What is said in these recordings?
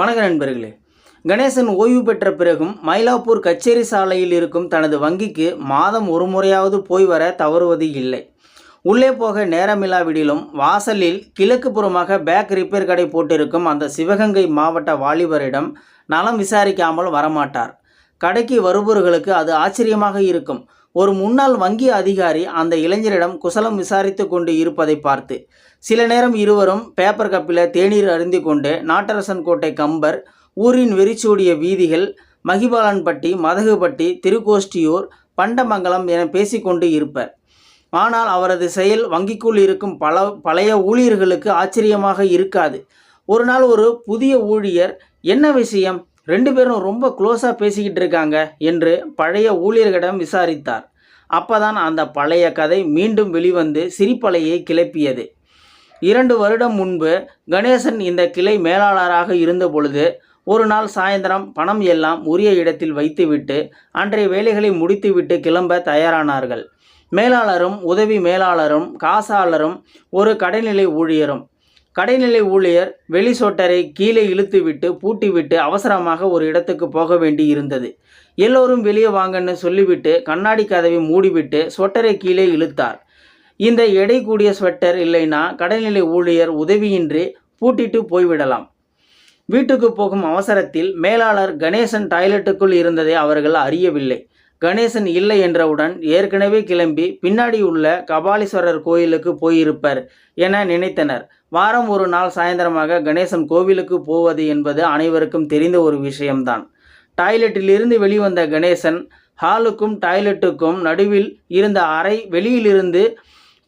வணக்க நண்பர்களே. கணேசன் ஓய்வு பெற்ற பிறகும் மயிலாப்பூர் கச்சேரி சாலையில் இருக்கும் தனது வங்கிக்கு மாதம் ஒரு முறையாவது போய் வர தவறுவது இல்லை. உள்ளே போக நேரமில்லாவிடிலும் வாசலில் கிழக்கு புறமாக பேக் ரிப்பேர் கடை போட்டிருக்கும் அந்த சிவகங்கை மாவட்ட வாலிபரிடம் நலம் விசாரிக்காமல் வரமாட்டார். கடைக்கு வருபவர்களுக்கு அது ஆச்சரியமாக இருக்கும். ஒரு முன்னாள் வங்கி அதிகாரி அந்த இளைஞரிடம் குசலம் விசாரித்து கொண்டு இருப்பதை பார்த்து சில நேரம் இருவரும் பேப்பர் கப்பில் தேநீர் அருந்தி கொண்டு நாட்டரசன் கோட்டை கம்பர் ஊரின் வெறிச்சூடிய வீதிகள் மகிபாலன்பட்டி மதகுபட்டி திருக்கோஷ்டியூர் பண்டமங்கலம் என பேசிக்கொண்டு இருப்பர். ஆனால் அவரது செயல் வங்கிக்குள் இருக்கும் பல பழைய ஊழியர்களுக்கு ஆச்சரியமாக இருக்காது. ஒரு நாள் ஒரு புதிய ஊழியர் என்ன விஷயம்? ரெண்டு பேரும் ரொம்ப க்ளோஸாக பேசிக்கிட்டு இருக்காங்க என்று பழைய ஊழியர்களிடம் விசாரித்தார். அப்பதான் அந்த பழைய கதை மீண்டும் வெளிவந்து சிரிப்பலையை கிளப்பியது. இரண்டு வருடம் முன்பு கணேசன் இந்த கிளை மேலாளராக இருந்த பொழுது ஒரு நாள் சாயந்தரம் பணம் எல்லாம் உரிய இடத்தில் வைத்துவிட்டு அன்றைய வேலைகளை முடித்துவிட்டு கிளம்ப தயாரானார்கள். மேலாளரும் உதவி மேலாளரும் காசாளரும் ஒரு கடைநிலை ஊழியரும் கடைநிலை ஊழியர் வெளி சொட்டரை கீழே இழுத்துவிட்டு பூட்டிவிட்டு அவசரமாக ஒரு இடத்துக்கு போக வேண்டி இருந்தது எல்லோரும் வெளியே வாங்கன்னு சொல்லிவிட்டு கண்ணாடி கதவை மூடிவிட்டு சொட்டரை கீழே இழுத்தார். இந்த எடை கூடிய ஸ்வெட்டர் இல்லைன்னா கடைநிலை ஊழியர் உதவியின்றி பூட்டிட்டு போய்விடலாம். வீட்டுக்கு போகும் அவசரத்தில் மேலாளர் கணேசன் டாய்லெட்டுக்குள் இருந்ததை அவர்கள் அறியவில்லை. கணேசன் இல்லை என்றவுடன் ஏற்கனவே கிளம்பி பின்னாடி உள்ள கபாலீஸ்வரர் கோயிலுக்கு போயிருப்பர் என நினைத்தனர். வாரம் ஒரு நாள் சாயந்தரமாக கணேசன் கோவிலுக்கு போவது என்பது அனைவருக்கும் தெரிந்த ஒரு விஷயம்தான். டாய்லெட்டிலிருந்து வெளிவந்த கணேசன் ஹாலுக்கும் டாய்லெட்டுக்கும் நடுவில் இருந்த அறை வெளியிலிருந்து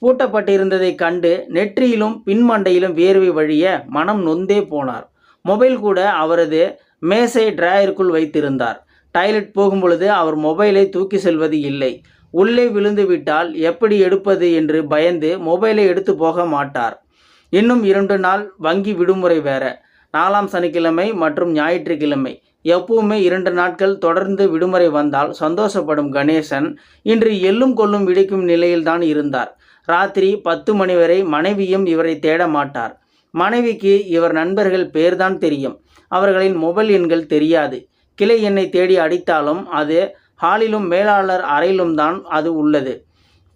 பூட்டப்பட்டிருந்ததை கண்டு நெற்றியிலும் பின்மண்டையிலும் வேர்வை வழிய மனம் நொந்தே போனார். மொபைல் கூட அவரது மேசை டிராயருக்குள் வைத்திருந்தார். டாய்லெட் போகும்பொழுது அவர் மொபைலை தூக்கி செல்வது இல்லை. உள்ளே விழுந்து விட்டால் எப்படி எடுப்பது என்று பயந்து மொபைலை எடுத்து போக மாட்டார். இன்னும் இரண்டு நாள் வங்கி விடுமுறை வேற. நாலாம் சனிக்கிழமை மற்றும் ஞாயிற்றுக்கிழமை. எப்பவுமே இரண்டு நாட்கள் தொடர்ந்து விடுமுறை வந்தால் சந்தோஷப்படும் கணேசன் இன்று எள்ளும் கொள்ளும் விடைக்கும் நிலையில்தான் இருந்தார். ராத்திரி பத்து மணி வரை மனைவியும் இவரை தேட மாட்டார். மனைவிக்கு இவர் நண்பர்கள் பேர்தான் தெரியும். அவர்களின் மொபைல் எண்கள் தெரியாது. கிளை எண்ணை தேடி அடித்தாலும் அது ஹாலிலும் மேலாளர் அறையிலும் தான் அது உள்ளது.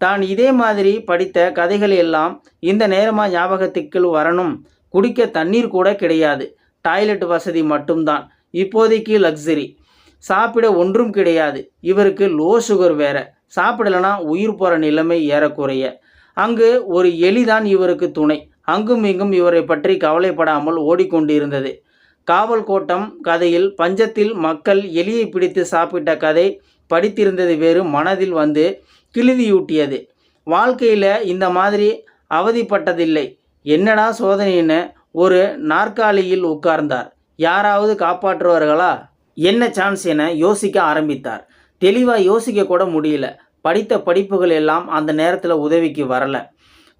தான் இதே மாதிரி படித்த கதைகள் எல்லாம் இந்த நேரமாக ஞாபகத்துக்குள் வரணும். குடிக்க தண்ணீர் கூட கிடையாது. டாய்லெட் வசதி மட்டும்தான். இப்போதைக்கு லக்ஸரி. சாப்பிட ஒன்றும் கிடையாது. இவருக்கு லோ சுகர் வேற. சாப்பிடலனா உயிர் போகிற நிலைமை ஏறக்குறைய. அங்கு ஒரு எலிதான் இவருக்கு துணை. அங்கும் இங்கும் இவரை பற்றி கவலைப்படாமல் ஓடிக்கொண்டிருந்தது. காவல் கோட்டம் கதையில் பஞ்சத்தில் மக்கள் எலியை பிடித்து சாப்பிட்ட கதை படித்திருந்தது வேறு மனதில் வந்து கிழுதியூட்டியது. வாழ்க்கையில் இந்த மாதிரி அவதிப்பட்டதில்லை. என்னடா சோதனைன்னு ஒரு நாற்காலியில் உட்கார்ந்தார். யாராவது காப்பாற்றுவார்களா? என்ன சான்ஸ் என யோசிக்க ஆரம்பித்தார். தெளிவாக யோசிக்க கூட முடியல. படித்த படிப்புகள் எல்லாம் அந்த நேரத்தில் உதவிக்கு வரல.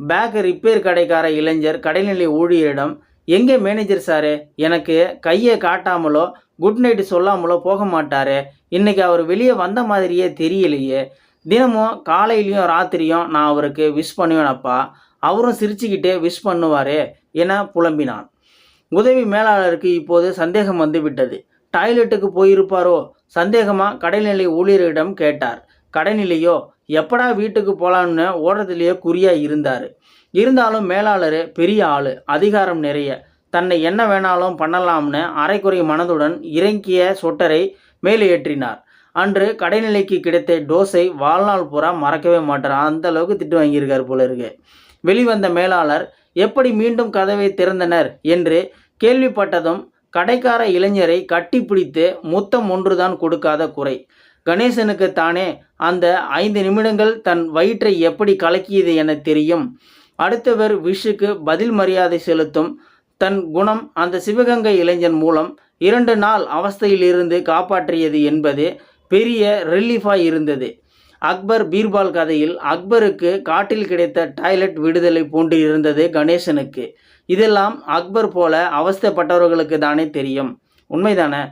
பேக் ரிப்பேர் கடைக்கார இளைஞர் கடைநிலை ஊழியரிடம் எங்கே மேனேஜர் சாரு எனக்கு கையை காட்டாமலோ குட் நைட்டு சொல்லாமலோ போக மாட்டார். இன்றைக்கி அவர் வெளியே வந்த மாதிரியே தெரியலையே. தினமும் காலையிலையும் ராத்திரியும் நான் அவருக்கு விஷ் பண்ணுவேனப்பா அவரும் சிரிச்சுக்கிட்டே விஷ் பண்ணுவார் என புலம்பினான். உதவி மேலாளருக்கு இப்போது சந்தேகம் வந்து விட்டது டாய்லெட்டுக்கு போயிருப்பாரோ? சந்தேகமாக கடைநிலை ஊழியரிடம் கேட்டார். கடனிலேயோ எப்படா வீட்டுக்கு போகலான்னு ஓடுறதுலேயே குறியாக இருந்தார். இருந்தாலும் மேலாளர் பெரிய ஆள் அதிகாரம் நிறைய. தன்னை என்ன வேணாலும் பண்ணலாம்னு அரைக்குறை மனதுடன் இறங்கிய சொட்டரை மேலே ஏற்றினார். அன்று கடைநிலைக்கு கிடைத்த டோஸை வாழ்நாள் பூரா மறக்கவே மாட்டார். அந்த அளவுக்கு திட்டு வாங்கியிருக்கார் போல இருக்கு. வெளிவந்த மேலாளர் எப்படி மீண்டும் கதவை திறந்தனர்? என்று கேள்விப்பட்டதும் கடைக்கார இளைஞரை கட்டிப்பிடித்து முத்தம் ஒன்றுதான் கொடுக்காத குறை. கணேசனுக்கு தானே அந்த ஐந்து நிமிடங்கள் தன் வயிற்றை எப்படி கலக்கியது என தெரியும். அடுத்தவர் விஷுக்கு பதில் மரியாதை செலுத்தும். தன் குணம் அந்த சிவகங்கை இளைஞன் மூலம் இரண்டு நாள் அவஸ்தையிலிருந்து காப்பாற்றியது என்பது பெரிய ரிலீஃபாக இருந்தது. அக்பர் பீர்பால் கதையில் அக்பருக்கு காட்டில் கிடைத்த டாய்லெட் விடுதலை போன்று இருந்தது கணேசனுக்கு. இதெல்லாம் அக்பர் போல அவஸ்தைப்பட்டவர்களுக்கு தானே தெரியும். உண்மைதானே?